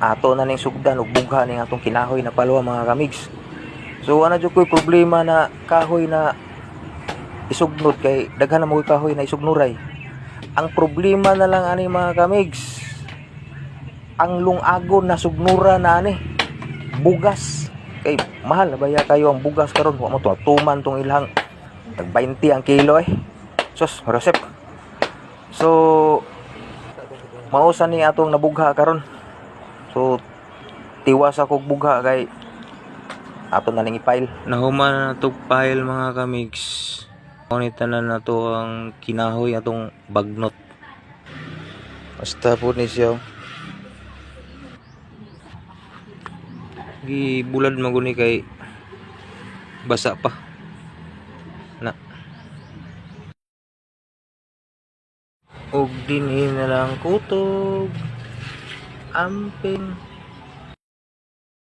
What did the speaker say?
ato na ning sugdan ug bugha ning atong kinahoy na palwa mga kamigs. So ana jud ko'y problema na kahoy na isugnod kay daghan na mo kahoy na isugnuray. Ang problema na lang ani mga kamigs ang lungagon na sugnura na ani bugas. Kay mahal na baya kayo ang bugas karon? Wa mo to tuman tong ilang tag 20 ang kilo eh. Sus resep so mausa ni atong nabugha karon so tiwas ako bugha kay ato na ning i-file. Nahuman na natog file mga kamigs. Ngunit na na to ang kinahoy atong bagnot. Basta po ni siya gibulad maguni kay basa pa. Na. Og dinhi na lang kutog amping